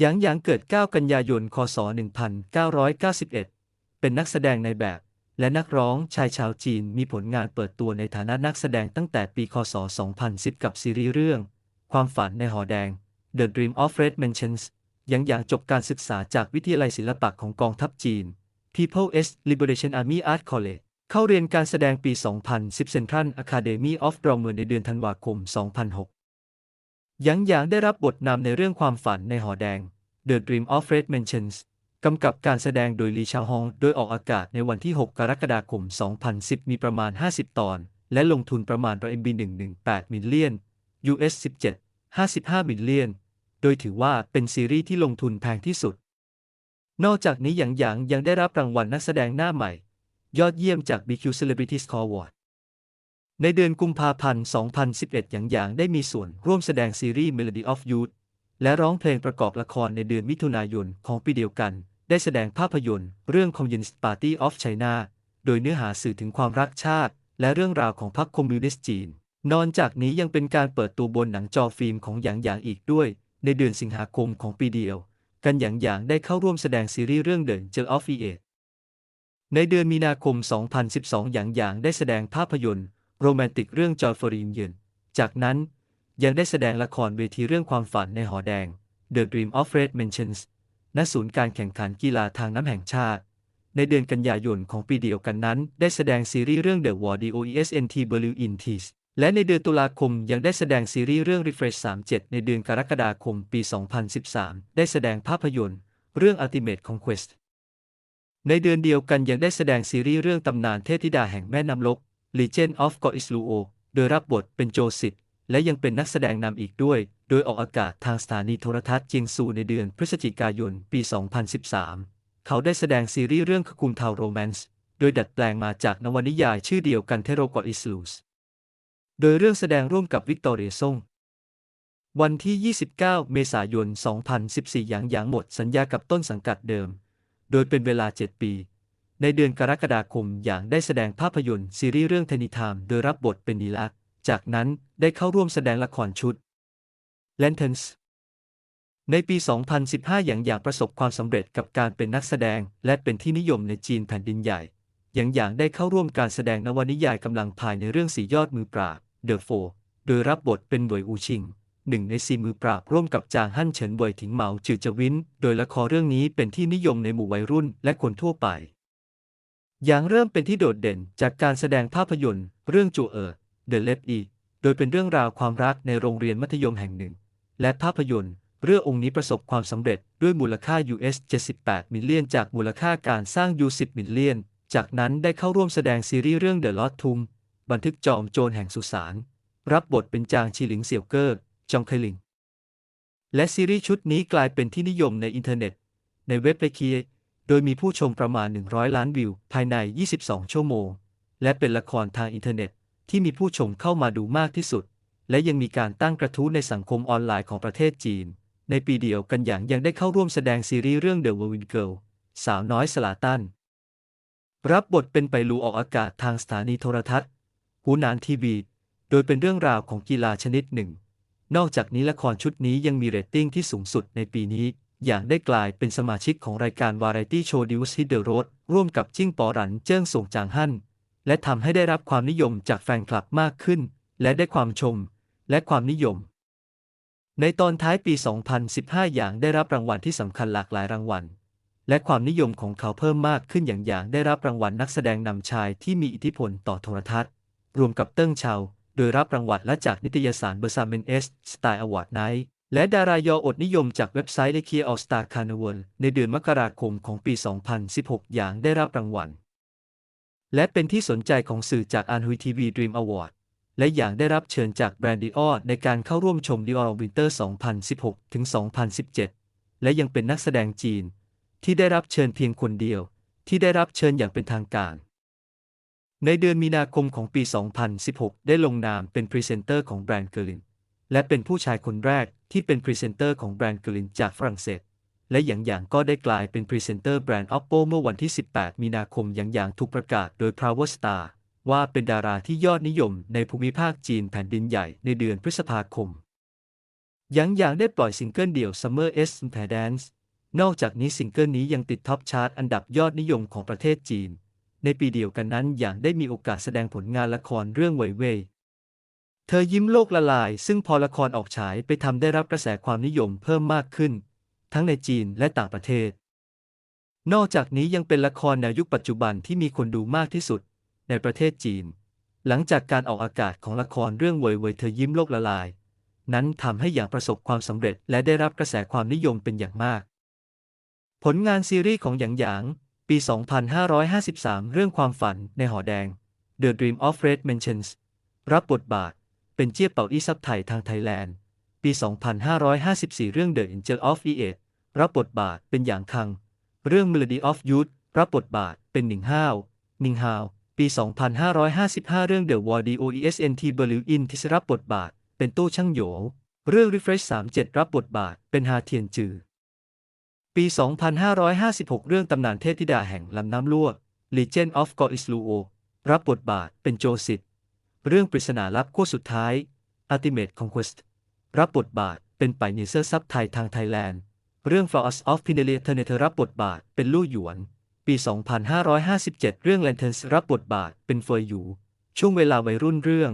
หยางหยางเกิด 9 กันยายน คศ 1991 เป็นนักแสดงในแบบ และนักร้องชายชาวจีนมีผลงานเปิดตัวในฐานะนักแสดงตั้งแต่ปี คศ 2010 กับซีรีส์เรื่อง ความฝันในหอแดง The Dream of Red Mansions หยางหยางจบการศึกษาจากวิทยาลัยศิลปะของกองทัพจีน People's Liberation Army Art College เข้าเรียนการแสดงปี 2010 Central Academy of Drama ในเดือนธันวาคม 2006 หยางหยางได้รับบทนำในเรื่องความฝันในหอแดง The Dream of Red Mansions กำกับการแสดงโดยลีชาฮอง โดยออกอากาศในวันที่ 6 กรกฎาคม 2010 มีประมาณ 50 ตอน และลงทุนประมาณร RMB 118 มิลเลียน US 17 55 มิลเลียน โดยถือว่าเป็นซีรีส์ที่ลงทุนแพงที่สุด นอกจากนี้หยางหยางยังได้รับรางวัลนักแสดงหน้าใหม่ ยอดเยี่ยมจาก BQ Celebrity Award ในเดือนกุมภาพันธ์ 2011 หยางหยางได้มีส่วนร่วมแสดงซีรีส์ Melody of Youth และร้องเพลงประกอบละครในเดือนมิถุนายนของปีเดียวกัน ได้แสดงภาพยนตร์เรื่อง Communist Party of China โดยเนื้อหาสื่อถึงความรักชาติ และเรื่องราวของพรรคคอมมิวนิสต์จีน นอนจากนี้ยังเป็นการเปิดตัวบนหนังจอฟิล์มของหยางหยางอีกด้วย ในเดือนสิงหาคมของปีเดียว กันหยางหยางได้เข้าร่วมแสดงซีรีส์เรื่อง The Angel of e ในเดือนมีนาคม 2012 หยางหยางได้แสดงภาพยนตร์ โรแมนติกเรื่อง Joy for Reunion จากนั้นยังได้แสดงละครเวทีเรื่องความฝันในหอแดง The Dream of Red Mansions ณ ศูนย์การแข่งขันกีฬาทางน้ำแห่งชาติ ในเดือนกันยายนของปีเดียวกันนั้น ได้แสดงซีรีส์เรื่อง The War DOESNT Blue in Tees และในเดือนตุลาคมยังได้แสดงซีรีส์เรื่อง Refresh 37 ในเดือนกรกฎาคมปี 2013 ได้แสดงภาพยนตร์ เรื่อง Ultimate Conquest ในเดือนเดียวกันยังได้แสดงซีรีส์เรื่องตำนานเทพธิดาแห่งแม่น้ำลก Legend of g o i s l u o โดยรับบทเป็นโจสิตและยังเป็นนักแสดงนำอีกด้วย โดยออกอากาศทางสถานีโทรทัศน์เจียงซูในเดือนพฤศจิกายน ปี 2013 เขาได้แสดงซีรีส์เรื่องคุมทาโรแมนส์โดยดัดแปลงมาจากนวนิยายชื่อเดียวกันเทโรกออิสลูสโดยเรื่องแสดงร่วมกับวิกตอเรียซ่งวันที่ 29 เมษายน 2014 หยางหยางหมดสัญญากับต้นสังกัดเดิม โดยเป็นเวลา 7 ปี ในเดือนกรกฎาคมหยางได้แสดงภาพยนตร์ซีรีส์เรื่องเทนิทามโดยรับบทเป็นนีลัก จากนั้นได้เข้าร่วมแสดงละครชุด Lanterns ในปี 2015 อย่างอย่างประสบความสำเร็จกับการเป็นนักแสดง และเป็นที่นิยมในจีนแผ่นดินใหญ่ อย่างอย่างได้เข้าร่วมการแสดงนวนิยายกำลังภายในเรื่องสียอดมือปราบ The Four โดยรับบทเป็นหวยอูชิงหนึ่งในสีมือปราบร่วมกับจางฮั่นเฉินเวยถิงเหมาจือจวิน โดยละครเรื่องนี้เป็นที่นิยมในหมู่วัยรุ่นและคนทั่วไป อย่างเริ่มเป็นที่โดดเด่นจากการแสดงภาพยนตร์ เรื่องจูเอ๋อ The Left E โดยเป็นเรื่องราวความรักในโรงเรียนมัธยมแห่งหนึ่ง และภาพยนตร์ เรื่ององค์นี้ประสบความสำเร็จด้วยมูลค่า US 78 มิลเลียนจากมูลค่าการสร้าง U 10 มิลเลียน จากนั้นได้เข้าร่วมแสดงซีรีส์เรื่อง The Lost Tomb บันทึกจอมโจรแห่งสุสานรับบทเป็นจางชีหลิงเสี่ยวเกอร์จองไคลิง และซีรีส์ชุดนี้กลายเป็นที่นิยมในอินเทอร์เน็ต ในเว็บไเคีย โดยมีผู้ชมประมาณ 100 ล้านวิว ภายใน 22 ชั่วโมง และเป็นละครทางอินเทอร์เน็ต ที่มีผู้ชมเข้ามาดูมากที่สุด และยังมีการตั้งกระทู้ในสังคมออนไลน์ของประเทศจีน ในปีเดียวกันอย่างยังได้เข้าร่วมแสดงซีรีส์เรื่อง The w i n Girl สาวน้อยสลาตัน รับบทเป็นไปรูออกอากาศทางสถานีโทรทัศน์หูนานทีวี โดยเป็นเรื่องราวของกีฬาชนิดหนึ่ง นอกจากนี้ละครชุดนี้ยังมีเรตติ้งที่สูงสุดในปีนี้ อย่างได้กลายเป็นสมาชิกของรายการวาไรตี้โชว์ดิวส์ฮิดเดอร์โรดร่วมกับจิ้งปอหรันเจิ้งส่งจางฮั่นและทำให้ได้รับความนิยมจากแฟนคลับมากขึ้น และได้ความชม และความนิยม ในตอนท้ายปี 2015 อย่างได้รับรางวัลที่สำคัญหลากหลายรางวัล และความนิยมของเขาเพิ่มมากขึ้นอย่างอย่างได้รับรางวัลนักแสดงนำชายที่มีอิทธิพลต่อโทรทัศน์ รวมกับเติ้งเชาโดยรับรางวัลและจากนิตยสารเบอร์ซาเมนเอสสไตล์อวอร์ดไนท์ และดารายออดนิยมจากเว็บไซต์เลเคียออสตาคาร์นวลในเดือนมกราคมของปี 2016 อย่างได้รับรางวัล และเป็นที่สนใจของสื่อจากอันฮุยทีวีดรีมอวอร์ดและอย่างได้รับเชิญจากแบรนด์ดิออในการเข้าร่วมชมดิออวินเตอร์ 2016 ถึง 2017 และยังเป็นนักแสดงจีน ที่ได้รับเชิญเพียงคนเดียว ที่ได้รับเชิญอย่างเป็นทางการ ในเดือนมีนาคมของปี 2016 ได้ลงนามเป็นพรีเซนเตอร์ของแบรนด์เกลินและเป็นผู้ชายคนแรก ที่เป็นพรีเซนเตอร์ของแบรนด์กลินจากฝรั่งเศส และอย่างอย่างก็ได้กลายเป็นพรีเซนเตอร์แบรนด์ Oppo เมื่อวันที่ 18 มีนาคมอย่างอย่างถูกประกาศโดย Power Star ว่าเป็นดาราที่ยอดนิยมในภูมิภาคจีนแผ่นดินใหญ่ในเดือนพฤษภาคมยังอย่างได้ปล่อยซิงเกิลเดี่ยว Summer S p a r Dance นอกจากนี้ซิงเกิลนี้ยังติดท็อปชาร์ตอันดับยอดนิยมของประเทศจีน ในปีเดียวกันนั้นอย่างได้มีโอกาสแสดงผลงานละครเรื่องเว่ยเว่ย เธอยิ้มโลกละลาย ซึ่งพอละครออกฉายไปทำได้รับกระแสความนิยมเพิ่มมากขึ้น ทั้งในจีนและต่างประเทศ นอกจากนี้ยังเป็นละครแนวยุคปัจจุบันที่มีคนดูมากที่สุด ในประเทศจีน หลังจากการออกอากาศของละครเรื่องเว่ยเว่ยเธอยิ้มโลกละลาย นั้นทำให้อย่างประสบความสำเร็จและได้รับกระแสความนิยมเป็นอย่างมาก ผลงานซีรีส์ของหยางหยาง ปี 2553 เรื่องความฝันในหอแดง The Dream of Red Mansions รับบทบาท เป็นเจี๊ยบเป่าอี้ซับไทยทางไทยแลนด์ ปี 2554 เรื่อง The Angel of e a รับบทบาทเป็นหยางคัง เรื่อง Melody of Youth รับบทบาทเป็นหนิงห้าวหนิงฮาว ปี 2555 เรื่อง The War DOESNT Berlin ที่รับบทบาท เป็นตู้ช่างโหยเรื่อง Refresh 37 รับบทบาทเป็นฮาเทียนจือ ปี 2556 เรื่องตำนานเทพธิดาแห่งลำน้ำลั่ว Legend of g o i s l u o รับบทบาทเป็นโจสิต เรื่องปริศนาลับขั้วสุดท้าย Ultimate Conquest รับบทบาทเป็นไปเนเซอร์ซับไทยทางไทยแลนด์ เรื่อง Flowers of p i n e l i a เธอในเธอรับบทบาทเป็นลู่หยวน ปี 2557 เรื่อง Lanterns รับบทบาทเป็นเฟยหยู ช่วงเวลาวัยรุ่นเรื่อง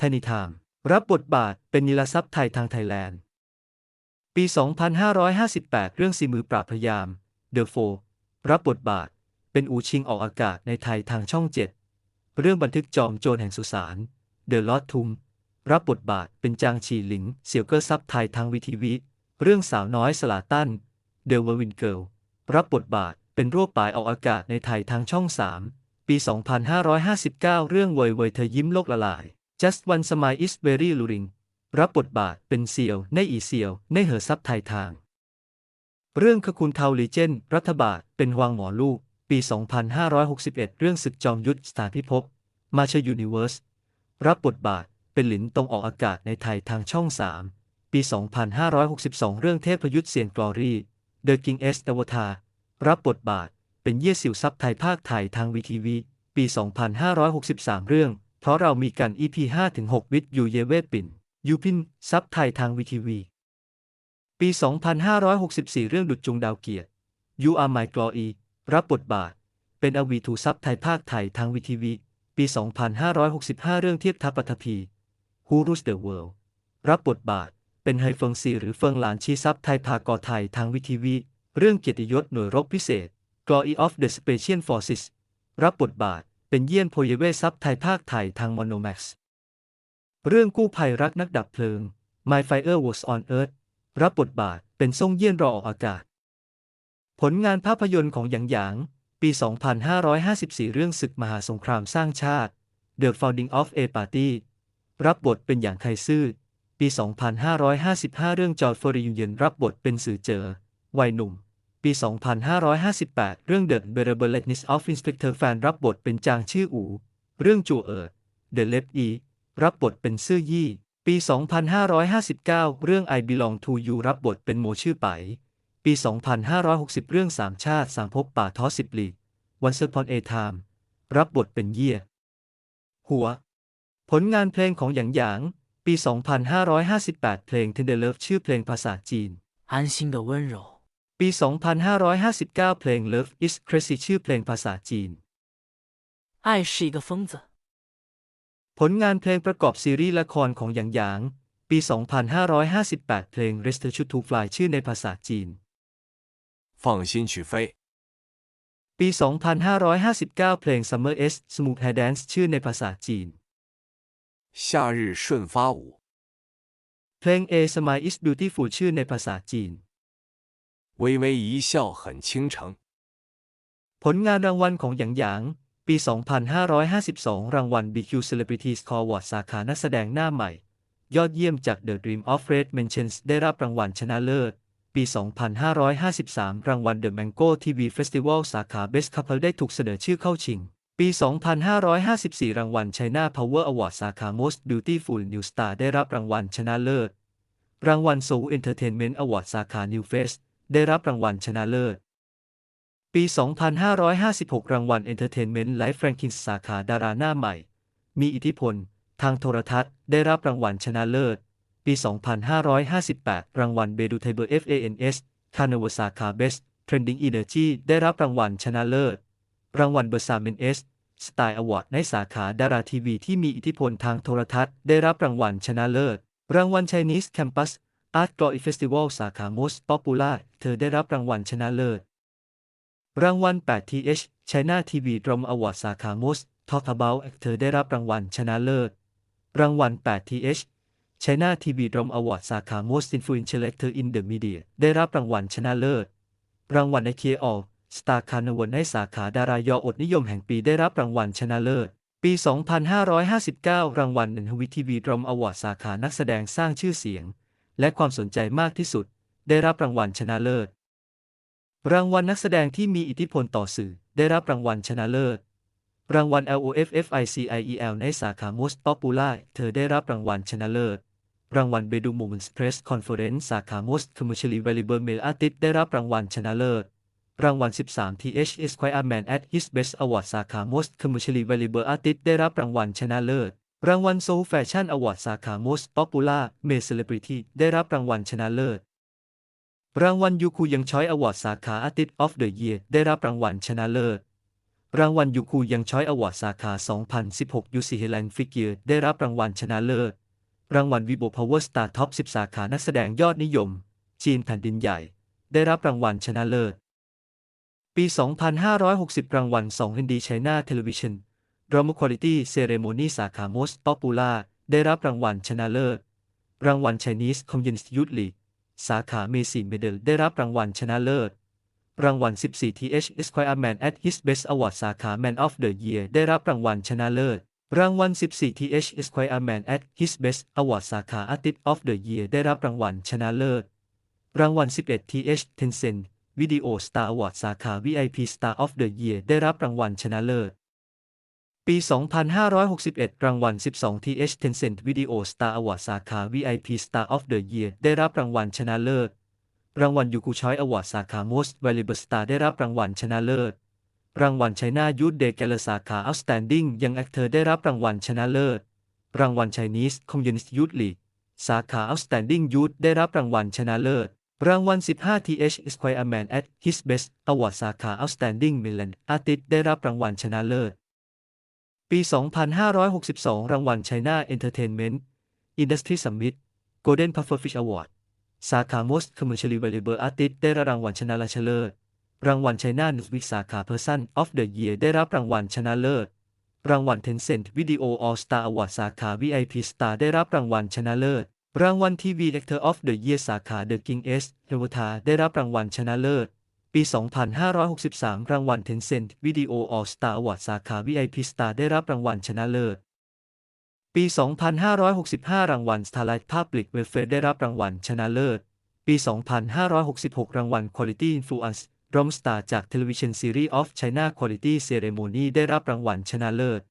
t i n y Time รับบทบาทเป็นนิลซับไทยทางไทยแลนด์ ปี 2558 เรื่องสีมือปราบพยาม The Four รับบทบาทเป็นอูชิงออกอากาศในไทยทางช่อง7 เรื่องบันทึกจอมโจรแห่งสุสาน The Lord Tum รับบทบาทเป็นจางฉีหลิง เสี่ยวเกอร์ซับไทยทางวีทีวีเรื่องสาวน้อยสลาตัน The w e r w i n Girl รับบทบาทเป็นรูปปลายออกอากาศในไทยทางช่อง 3 ปี 2559 เรื่องเวยเวยเธอยิ้มโลกละลาย Just One Smile is Very Luring รับบทบาทเป็นเซียวในอีเซียวในเหอซับไทยทาง เรื่องขคุณเทาลีเจนรัฐบาทเป็นวางหมอลูก ปี 2561 เรื่องศึกจอมยุทธสถานพิภพมาเชยูนิเวิร์สรับบทบาทเป็นหลินตรงออกอากาศในไทยทางช่อง 3 ปี 2562 เรื่องเทพยุทธเสียนกลอรี่ The King S ดวทารับบทบาทเป็นเยี่ยสิวซับไทยภาคไทยทางวีทีวีปี 2563 เรื่อง เพราะเรามีกัน EP 5-6 วิทยูเยเวปินยูพินซับไทยทางวีทีวีปี 2564 เรื่องดุจจุงดาวเกียรติ You Are My Glory รับบทบาท เป็นอวีทูซับไทยภาคไทยทางวีทีวี ปี 2565 เรื่องเทียบทัพปัทภี Who Rules the World รับบทบาท เป็นไฮเฟิงซีหรือเฟิงหลานชีซับไทยภาคกอไทยทางวีทีวี เรื่องเกียรติยศหน่วยรบพิเศษ Glory of the Special Forces รับบทบาท เป็นเยี่ยนโพเยเวซับไทยภาคไทยทางมโนแม็กซ์เรื่องกู้ภัยรักนักดับเพลิง My Fire Was on Earth รับบทบาท เป็นซ่งเยี่ยนรอออกอากาศ ผลงานภาพยนตร์ของหยางหยาง ปี 2554 เรื่องศึกมหาสงครามสร้างชาติ The Founding of a Party รับบทเป็นอย่างไคซื่อ ปี 2555 เรื่องจอร์ดฟอริยูเยนรับบทเป็นสื่อเจอ วัยหนุ่ม ปี 2558 เรื่อง The Bearableness of Inspector Fan รับบทเป็นจางชื่ออู เรื่องจูเอ๋อ The Left E รับบทเป็นซื่อยี่ ปี 2559 เรื่อง I Belong to You รับบทเป็นโมชื่อไป ปี 2560 เรื่องสามชาติสามภพป่าทอสิบลีวันเซอร์พอนเอทามรับบทเป็นเยี่ย หัว ผลงานเพลงของหยางหยาง ปี 2558 เพลง Tender Love ชื่อเพลงภาษาจีน 安心的温柔， ปี 2559 เพลง Love is Crazy ชื่อเพลงภาษาจีน 爱是一个疯子， ผลงานเพลงประกอบซีรีส์ละครของหยางหยาง ปี 2558 เพลง Rest to to Fly ชื่อในภาษาจีน 放心去飞， ปี 2559 เพลง Summer S Smooth Hair Dance ชื่อในภาษาจีน 夏日顺发舞， เพลง A Smile is Beautiful ชื่อในภาษาจีน 微微一笑很倾城， ผลงานรางวัลของหยางหยาง ปี 2552 รางวัล BQ Celebrities Award สาขานักแสดงหน้าใหม่ ยอดเยี่ยมจาก The Dream of Red Mansions ได้รับรางวัลชนะเลิศ ปี 2553 รางวัล The Mango TV Festival สาขา Best Couple ได้ถูกเสนอชื่อเข้าชิง ปี 2554 รางวัล China Power Award สาขา Most Beautiful New Star ได้รับรางวัลชนะเลิศ รางวัล Seoul Entertainment Award สาขา New Face ได้รับรางวัลชนะเลิศ ปี 2556 รางวัล Entertainment Life Rankings สาขาดาราหน้าใหม่ มีอิทธิพล ทางโทรทัศน์ ได้รับรางวัลชนะเลิศ ปี 2558 รางวัล Bedu Tiber FANS c a r n a v a l สาขา Best Trending Energy ได้รับรางวัลชนะเลิศ รางวัลเบอร์ซาเมนเอสสไตล์อวอร์ดในสาขาดาราทีวีที่มีอิทธิพลทางโทรทัศน์ ได้รับรางวัลชนะเลิศ รางวัล Chinese Campus Art Glory Festival สาขา Most Popular เธอได้รับรางวัลชนะเลิศ รางวัล 8th China TV Drama Award สาขา Most Talk About เธอได้รับรางวัลชนะเลิศ รางวัล 8th China TV Drama Award สาขา Most Influential Actor in the Media ได้รับรางวัลชนะเลิศ รางวัล i k e All Star Carnival ในสาขาดารายอดนิยมแห่งปีได้รับรางวัลชนะเลิศ ปี 2559 รางวัล n h w i TV Drama Award สาขานักแสดงสร้างชื่อเสียง และความสนใจมากที่สุด ได้รับรางวัลชนะเลิศ รางวัลนักแสดงที่มีอิทธิพลต่อสื่อ ได้รับรางวัลชนะเลิศ รางวัล LOFFICIEL ในสาขา Most Popular เธอได้รับรางวัลชนะเลิศ รางวัล Bedu Moments Press Conference สาขา Most Commercially Valuable Male Artist ได้รับรางวัลชนะเลิศ รางวัล 13 TH Esquire Man at His Best Award สาขา Most Commercially Valuable Artist ได้รับรางวัลชนะเลิศ รางวัล Soul Fashion Award สาขา Most Popular Male Celebrity ได้รับรางวัลชนะเลิศ รางวัลยูคูยังช้อยอวอร์ดสาขา Artist of the Year ได้รับรางวัลชนะเลิศรางวัลยูคูยังช้อยอวอร์ดสาขา 2016 UC Highland Figure ได้รับรางวัลชนะเลิศ รางวัลวีโบพาวเวอร์สตาร์ท็อป10 สาขานักแสดงยอดนิยม จีนแผ่นดินใหญ่ ได้รับรางวัลชนะเลิศ ปี 2560 รางวัล2 Hindi China Television Drama Quality Ceremony สาขา Most Popular ได้รับรางวัลชนะเลิศ รางวัลไชนีสคอ Communist Youth League สาขา Messi Medal ได้รับรางวัลชนะเลิศ รางวัล 14 TH Esquire Man at His Best Award สาขา Man of the Year ได้รับรางวัลชนะเลิศ รางวัล 14 TH Esquire Man at His Best Award สาขา Artist of the Year ได้รับรางวัลชนะเลิศ รางวัล 11 TH Tencent Video Star Award สาขา VIP Star of the Year ได้รับรางวัลชนะเลิศ ปี 2561 รางวัล 12 TH Tencent Video Star Award สาขา VIP Star of the Year ได้รับรางวัลชนะเลิศ รางวัลยูกูชอยอวอร์ดสาขา Most Valuable Star ได้รับรางวัลชนะเลิศ รางวัล China Youth Day Gala สาขา Outstanding Young Actor ได้รับรางวัลชนะเลิศ รางวัล Chinese Communist Youth League สาขา Outstanding Youth ได้รับรางวัลชนะเลิศ รางวัล 15 TH Esquire Man at His Best Award สาขา Outstanding Milan Artist ได้รับรางวัลชนะเลิศ ปี 2562 รางวัล China Entertainment Industry Summit Golden Pufferfish Award สาขา Most Commercially Valuable Artist ได้รับรางวัลชนะเลิศ รางวัล China Newsweek สาขา Person of the Year ได้รับรางวัลชนะเลิศ รางวัล Tencent Video All Star Award สาขา VIP Star ได้รับรางวัลชนะเลิศ รางวัล TV Actor of the Year สาขา The King S h e w a t a ได้รับรางวัลชนะเลิศ ปี 2563 รางวัล Tencent Video All Star Award สาขา VIP Star ได้รับรางวัลชนะเลิศ ปี 2565 รางวัล Starlight Public Welfare ได้รับรางวัลชนะเลิศ ปี 2566 รางวัล Quality Influence Rom Star จาก Television Series of China Quality Ceremony ได้รับรางวัลชนะเลิศ